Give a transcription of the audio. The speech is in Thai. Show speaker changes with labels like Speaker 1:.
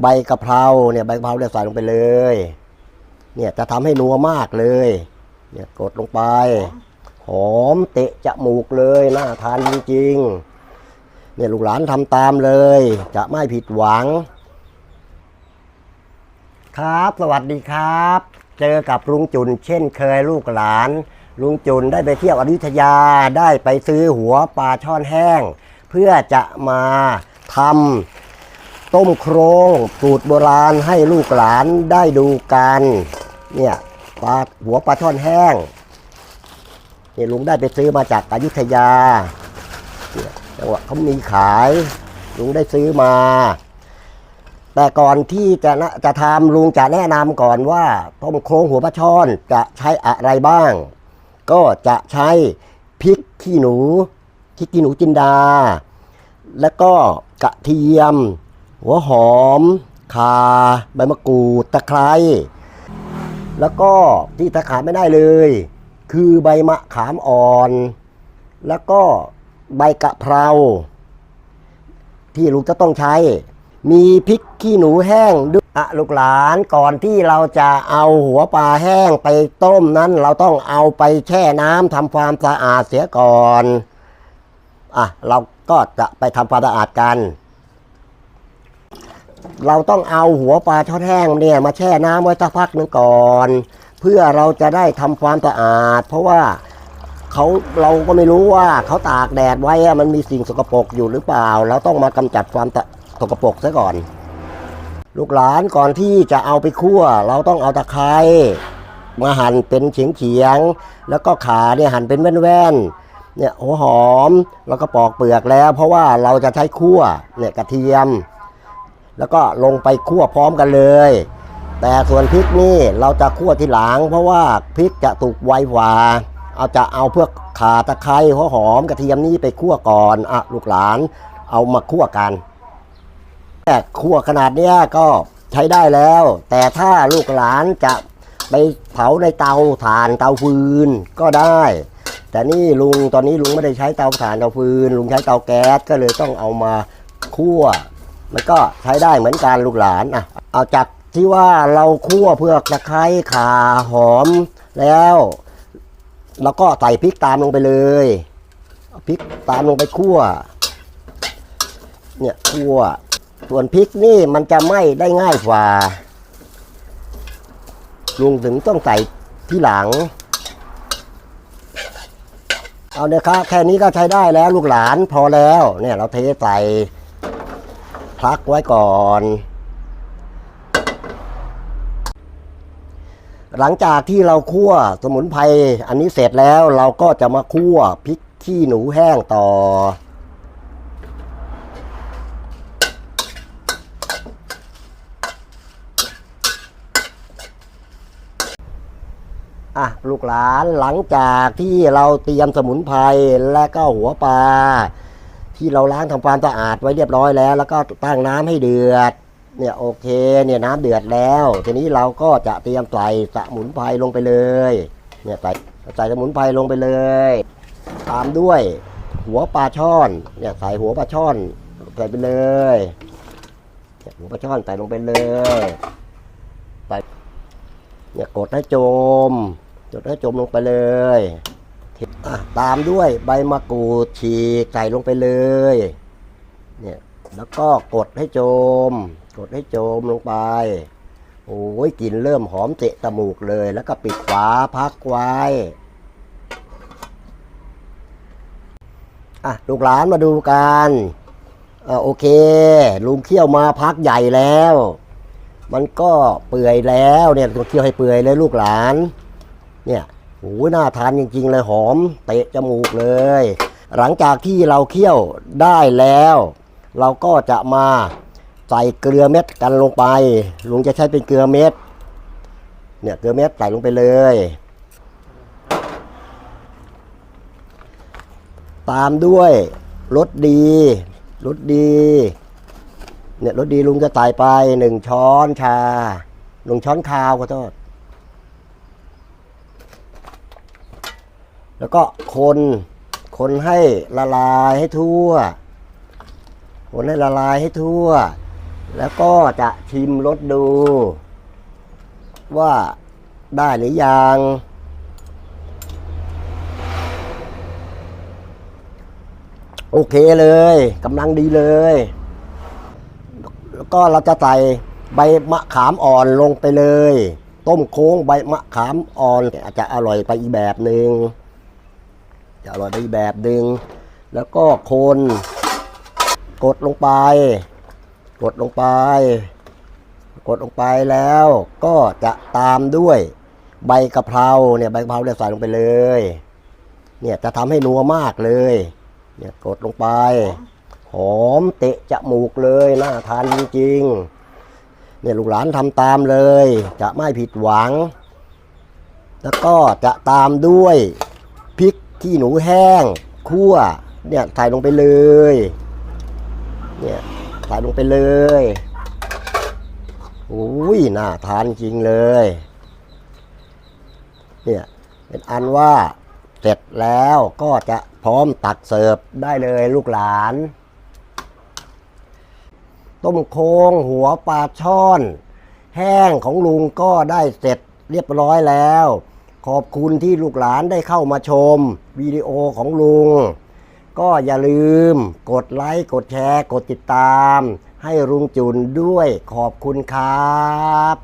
Speaker 1: ใบกะเพราเนี่ยใบกะเพราเนี่ยใส่ลงไปเลย เนี่ยจะทำให้นัวมากเลย เนี่ยกดลงไป หอมเตะจมูกเลยน่าทานจริงๆเนี่ยลูกหลานทำตามเลย จะไม่ผิดหวัง ครับสวัสดีครับ เจอกับลุงจุนเช่นเคยลูกหลานลุงจุนได้ไปเที่ยวอยุธยาได้ไปซื้อหัวปลาช่อนแห้ง เพื่อจะมาทำ ต้มโครงสูตรโบราณให้ลูกหลานได้ดูกันเนี่ยปลาหัวปลาช่อนแห้งนี่ลุงได้ไปซื้อมาจากอายุทยาเนี่ยจังหวะเขามีขาย ลุงได้ซื้อมา แต่ก่อนที่จะนะจะทำลุงจะแนะนำก่อนว่าต้มโครงหัวปลาช่อนจะใช้อะไรบ้าง ก็จะใช้พริกขี้หนูพริกขี้หนูจินดา แล้วก็กระเทียม หัวหอมข่าใบมะกรูดตะไคร้แล้วก็ที่ตะขาดไม่ได้เลย คือใบมะขามอ่อน แล้วก็ใบกะเพรา ที่ลุงจะต้องใช้ มีพริกขี้หนูแห้งด้วยอะลูกหลานก่อนที่เราจะเอาหัวปลาแห้งไปต้มนั้น เราต้องเอาไปแช่น้ำทำความสะอาดเสียก่อนอะเราก็จะไปทำความสะอาดกัน เราต้องเอาหัวปลาช่อนแห้งเนี่ยมาแช่น้ำไว้สักพักหนึ่งก่อน เพื่อเราจะได้ทำความสะอาด เพราะว่าเขาเราก็ไม่รู้ว่าเขาตากแดดไว้มันมีสิ่งสกปรกอยู่หรือเปล่า เราต้องมากำจัดความสกปรกซะก่อน ลูกหลานก่อนที่จะเอาไปคั่ว เราต้องเอาตะไคร้มาหั่นเป็นเฉียงเฉียง แล้วก็ขาเนี่ยหั่นเป็นแว่นๆเนี่ยหัวหอมแล้วก็ปอกเปลือกแล้ว เพราะว่าเราจะใช้คั่วเนี่ยกระเทียม แล้วก็ลงไปคั่วพร้อมกันเลย แต่ส่วนพริกนี่เราจะคั่วทีหลัง เพราะว่าพริกจะสุกไวกว่าเอาจะเอาเพื่อขาตะไคร้หัวหอมกระเทียมนี่ไปคั่วก่อนอะลูกหลานเอามาคั่วกันแค่คั่วขนาดเนี้ยก็ใช้ได้แล้ว แต่ถ้าลูกหลานจะไปเผาในเตาถ่านเตาฟืนก็ได้ แต่นี่ลุงตอนนี้ลุงไม่ได้ใช้เตาถ่านเตาฟืน ลุงใช้เตาแก๊สก็เลยต้องเอามาคั่ว มันก็ใช้ได้เหมือนกันลูกหลานอะเอาจากที่ว่าเราคั่วเพื่อตะไคร้ข่าหอมแล้วเราก็ใส่พริกตามลงไปเลยเอาพริกตามลงไปคั่ว เนี่ยคั่ว ส่วนพริกนี่มันจะไหม้ได้ง่ายกว่าลุงถึงต้องใส่ที่หลัง เอาเนี่ยครับแค่นี้ก็ใช้ได้แล้วลูกหลานพอแล้ว เนี่ยเราเทใส่ พักไว้ก่อน หลังจากที่เราคั่วสมุนไพรอันนี้เสร็จแล้วเราก็จะมาคั่วพริกขี้หนูแห้งต่อ อะ ลูกหลานหลังจากที่เราเตรียมสมุนไพรและก็หัวปลา ที่เราล้างทำความสะอาดไว้เรียบร้อยแล้ว แล้วก็ตั้งน้ำให้เดือด เนี่ยโอเค เนี่ยน้ำเดือดแล้ว ทีนี้เราก็จะเตรียมใส่สมุนไพรลงไปเลย เนี่ยใส่ใส่สมุนไพรลงไปเลย ตามด้วย หัวปลาช่อน เนี่ยใส่หัวปลาช่อนใส่ไปเลยเนี่ยหัวปลาช่อนใส่ลงไปเลยใส่เนี่ยกดให้จม กดให้จมลงไปเลย ตามด้วยใบมะกรูดฉีกใส่ลงไปเลยเนี่ยแล้วก็กดให้โจม กดให้โจมลงไป โอ้ยกลิ่นเริ่มหอมเตะตมูกเลย แล้วก็ปิดฝาพักไว้อะลูกหลานมาดูกันอโอเค ลุงเคี่ยวมาพักใหญ่แล้ว มันก็เปื่อยแล้วเนี่ยต้องเคี่ยวให้เปื่อยเลยลูกหลาน เนี่ย โอ้ยน่าทานจริง ๆ เลยหอม เตะจมูกเลย หลังจากที่เราเคี่ยวได้แล้ว เราก็จะมาใส่เกลือเม็ดกันลงไป ลุงจะใช้เป็นเกลือเม็ด เนี่ยเกลือเม็ดใส่ลงไปเลย ตามด้วยรสดีรสดี เนี่ยรสดีลุงจะใส่ไปหนึ่งช้อนชาหนึ่งช้อนคาวขอโทษ แล้วก็คน คนให้ละลายให้ทั่ว คนให้ละลายให้ทั่ว แล้วก็จะชิมรสดู ว่าได้หรือยังโอเคเลยกำลังดีเลย แล้วก็เราจะใส่ใบมะขามอ่อนลงไปเลย ต้มโค้งใบมะขามอ่อนอาจจะอร่อยไปอีกแบบหนึง่ง จะอร่อยไปแบบหนึง แล้วก็คนกดลงไป กดลงไป กดลงไปแล้วก็จะตามด้วยใบกะเพราเนี่ยใบกะเพราเนี่ยใส่ลงไปเลย เนี่ยจะทำให้นัวมากเลย เนี่ยกดลงไป หอมเตะจมูกเลยน่าทานจริงๆเนี่ยลูกหลานทำตามเลย จะไม่ผิดหวัง แล้วก็จะตามด้วย ขี้หนูแห้งคั่วเนี่ยใส่ลงไปเลยเนี่ยใส่ลงไปเลยโอ้ยน่าทานจริงเลยเนี่ยเป็นอันว่าเสร็จแล้วก็จะพร้อมตักเสิร์ฟได้เลยลูกหลาน ต้มโค้งหัวปลาช่อน แห้งของลุงก็ได้เสร็จเรียบร้อยแล้ว ขอบคุณที่ลูกหลานได้เข้ามาชมวิดีโอของลุง ก็อย่าลืมกดไลค์ กดแชร์ กดติดตาม ให้ลุงจุนด้วยขอบคุณครับ